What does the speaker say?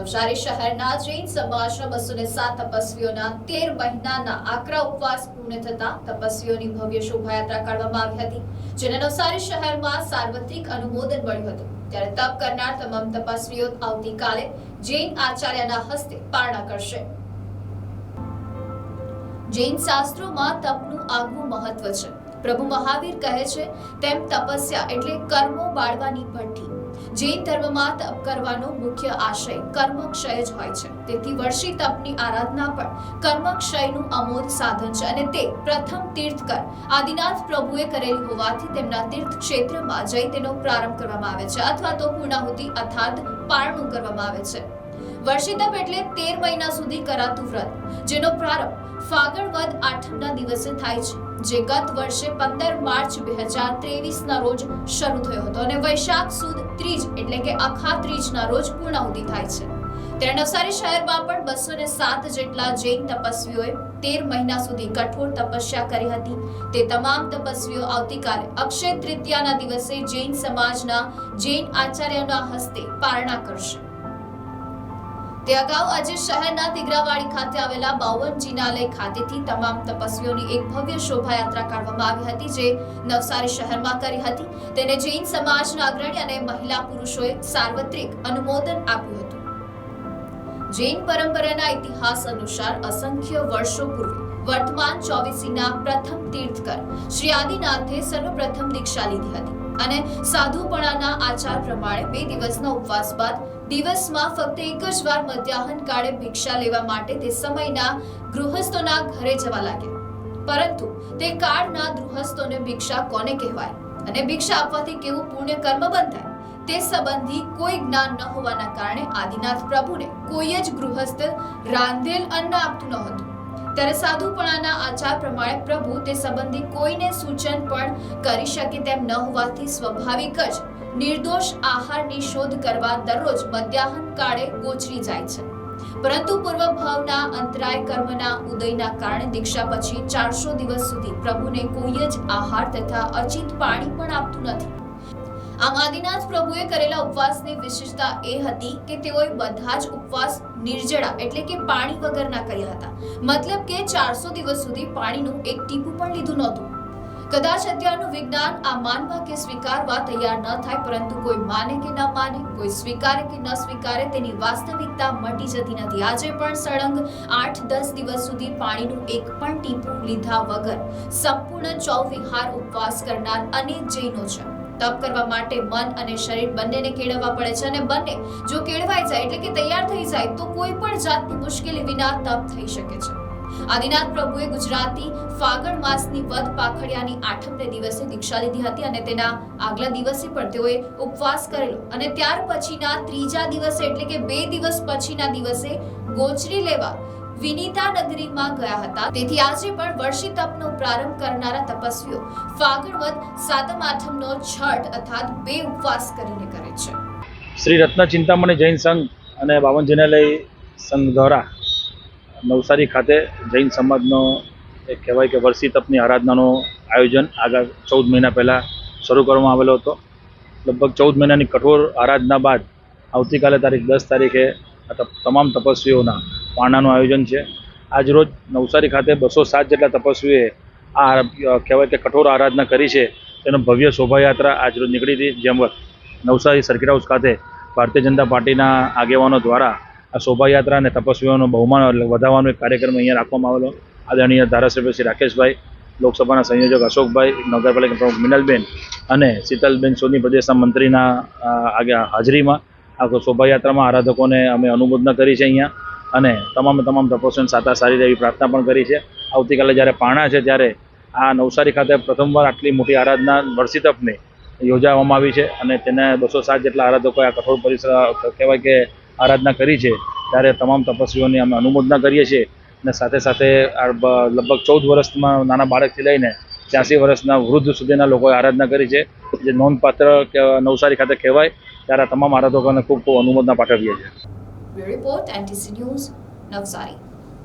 નવસારી શહેરના જૈન સમાજના બસો ને સાત તપસ્વીઓના તેર મહિનાના આકરા ઉપવાસ પૂર્ણ થતા તપસ્વીઓની ભવ્ય શોભાયાત્રા કાઢવામાં આવી હતી, જેને નવસારી શહેરમાં સાર્વત્રિક અનુમોદન મળ્યું હતું. ત્યારે તપ કરનાર તમામ તપસ્વીઓ આવતીકાલે જૈન આચાર્યના હસ્તે પારણા કરશે. જૈન શાસ્ત્રોમાં તપનું આગવું મહત્વ છે. પ્રભુ મહાવીર કહે છે, તેમ તપસ્યા એટલે કર્મો બાળવાની ભઠ્ઠી. જૈન ધર્મમાં તપ કરવાનો મુખ્ય આશય કર્મક્ષય જ હોય છે. તેથી વર્ષી તપની આરાધના પણ કર્મક્ષયનું અમોલ સાધન છે અને તે પ્રથમ તીર્થકર આદિનાથ પ્રભુએ કરેલી હોવાથી તેમના તીર્થ ક્ષેત્રમાં જઈ તેનો પ્રારંભ કરવામાં આવે છે અથવા તો પૂર્ણાહુતિ અર્થાત પારણું કરવામાં આવે છે. વર્ષિતપ એટલે તેર મહિના સુધી કરાતું વ્રત, જેનો પ્રારંભ ફાગણ વદ આઠમના દિવસે થાય છે. જે ગત વર્ષે પંદર માર્ચ બે હજાર ત્રેવીસના રોજ શરૂ થયો હતો અને વૈશાખ સુદ ત્રીજ એટલે કે આખા ત્રીજના રોજ પૂર્ણાહુતિ થાય છે. ત્યારે નવસારી શહેરમાં પણ બસો ને સાત જેટલા જૈન તપસ્વીઓએ તેર મહિના સુધી કઠોર તપસ્યા કરી હતી. તે તમામ તપસ્વીઓ આવતીકાલે અક્ષય તૃતીયાના દિવસે જૈન સમાજના જૈન આચાર્યના હસ્તે પારણા કરશે. તે અગાઉ આજે શહેરના દિગરાવાડી ખાતે આવેલા બાવન જિનાલય ખાતેથી તમામ તપસ્વીઓની એક ભવ્ય શોભાયાત્રા કાઢવામાં આવી હતી જે નવસારી શહેરમાં કરી હતી. તેને જૈન સમાજના અગ્રણી અને મહિલા પુરુષોએ સાર્વત્રિક અનુમોદન આપ્યું હતું. જૈન પરંપરાના ઇતિહાસ અનુસાર અસંખ્ય વર્ષો પૂર્વે વર્તમાન ચોવીસીના પ્રથમ તીર્થકર શ્રી આદિનાથે સર્વપ્રથમ દીક્ષા લીધી હતી અને સાધુપણાના આચાર પ્રમાણે બે દિવસના ઉપવાસ બાદ દિવસમાં ફક્ત એક જ વાર મધ્યાહન કાળે ભિક્ષા લેવા માટે તે સમયના ગૃહસ્થોના ઘરે જવા લાગ્યા. પરંતુ તે કાળના ગૃહસ્થોને ભિક્ષા કોને કહેવાય? અને ભિક્ષા આપવાથી કેવું પુણ્ય કર્મ બંધાય? તે સંબંધી કોઈ જ્ઞાન ન હોવાના કારણે આદિનાથ પ્રભુને કોઈ જ ગૃહસ્થ રાંધેલ અન્ન આપતું ન હતું. ત્યારે સાધુપણાના આચાર પ્રમાણે પ્રભુ તે સંબંધી કોઈને સૂચન પણ કરી શકે તેમ ન હોવાથી સ્વાભાવિક જ નિર્દોષ આહારની શોધ કરવા દરરોજ મધ્યાહન કાળે ગોચરી જાય છે. પરંતુ પૂર્વ ભાવના અંતરાય કર્મના ઉદયના કારણે દીક્ષા પછી ચારસો દિવસ સુધી પ્રભુને કોઈ જ આહાર તથા અચિત પાણી પણ આપતું નથી. આમ આદિનાથ પ્રભુએ કરેલા ઉપવાસની વિશેષતા એ હતી કે તેઓએ બધા જ ઉપવાસ નિર્જળા એટલે કે પાણી વગરના કર્યા હતા. મતલબ કે ચારસો દિવસ સુધી પાણીનું એક ટીપું પણ લીધું નહોતું. કદાચ અત્યારનું વિજ્ઞાન આ માનવા કે સ્વીકારવા તૈયાર ન થાય, પરંતુ કોઈ માને કે ન માને, કોઈ સ્વીકારે કે ન સ્વીકારે, તેની વાસ્તવિકતા મટી જતી નથી. આજે પણ સળંગ આઠ દસ દિવસ સુધી પાણીનું એક પણ ટીપું લીધા વગર સંપૂર્ણ ચૌવિહાર ઉપવાસ કરનાર અનેક જૈનો છે. તપ કરવા માટે મન અને શરીર બંનેને કેળવવા પડે છે અને બંને જો કેળવાઈ જાય એટલે કે તૈયાર થઈ જાય, તો કોઈ પણ જાતની મુશ્કેલી વિના તપ થઈ શકે છે. આદિનાથ પ્રભુએ ગુજરાતી ફાગણ માસની વદ પાખડિયાની આઠમને દિવસે દીક્ષા લીધી હતી અને તેના આગલા દિવસે પણ તેઓએ ઉપવાસ કરેલો. અને ત્યાર પછીના ત્રીજા દિવસે એટલે કે બે દિવસ પછીના દિવસે ગોચરી લેવા વિનીતા નગરીમાં ગયા હતા. તેથી આજે પણ વર્ષી તપનો પ્રારંભ કરનારા તપસ્વીઓ ફાગણ વદ સાતમ આઠમનો છઠ અર્થાત બે ઉપવાસ કરીને કરે છે. શ્રી રત્ન ચિંતામણી જૈન સંઘ અને બાવન જિનાલય સંઘ દ્વારા નવસારી ખાતે જૈન સમાજનો એક કહેવાય કે વર્ષી તપની આરાધનાનું આયોજન આગળ ચૌદ મહિના પહેલાં શરૂ કરવામાં આવેલો હતો. લગભગ ચૌદ મહિનાની કઠોર આરાધના બાદ આવતીકાલે તારીખ દસ તારીખે તમામ તપસ્વીઓના પાણાનું આયોજન છે. આજરોજ નવસારી ખાતે બસો સાત જેટલા તપસ્વીઓએ આ કહેવાય કે કઠોર આરાધના કરી છે. તેનો ભવ્ય શોભાયાત્રા આજરોજ નીકળી હતી. જેમ નવસારી સર્કિટ હાઉસ ખાતે ભારતીય જનતા પાર્ટીના આગેવાનો દ્વારા આ શોભાયાત્રા અને તપસ્વીઓનો બહુમાન એટલે વધાવવાનો એક કાર્યક્રમ અહીંયા રાખવામાં આવેલો. આદરણીય ધારાસભ્ય શ્રી રાકેશભાઈ, લોકસભાના સંયોજક અશોકભાઈ નગરપાલિકા પ્રમુખ મિનલબેન અને શીતલબેન સોની પ્રદેશના મંત્રીના આગે હાજરીમાં આ શોભાયાત્રામાં આરાધકોને અમે અનુમોદના કરી છે અહીંયા અને તમામે તમામ તપસ્વીઓને સાતા સારી એવી પ્રાર્થના પણ કરી છે. આવતીકાલે જ્યારે પાણા છે ત્યારે આ નવસારી ખાતે પ્રથમવાર આટલી મોટી આરાધના વર્ષી તપને યોજાવામાં આવી છે અને તેને બસો સાત જેટલા આરાધકોએ આ કઠોર પરિસર કહેવાય કે આરાધના કરી છે, ત્યારે તમામ તપસ્વીઓની અમે અનુમોદના કરીએ છીએ અને સાથે સાથે લગભગ ચૌદ વર્ષમાં નાના બાળકથી લઈને ત્યાંસી વર્ષના વૃદ્ધ સુધીના લોકોએ આરાધના કરી છે. જે નોંધપાત્ર નવસારી ખાતે કહેવાય, ત્યારે તમામ આરાધકોને ખૂબ ખૂબ અનુમોદના પાઠવીએ છીએ. Report, NTC news, Navsari.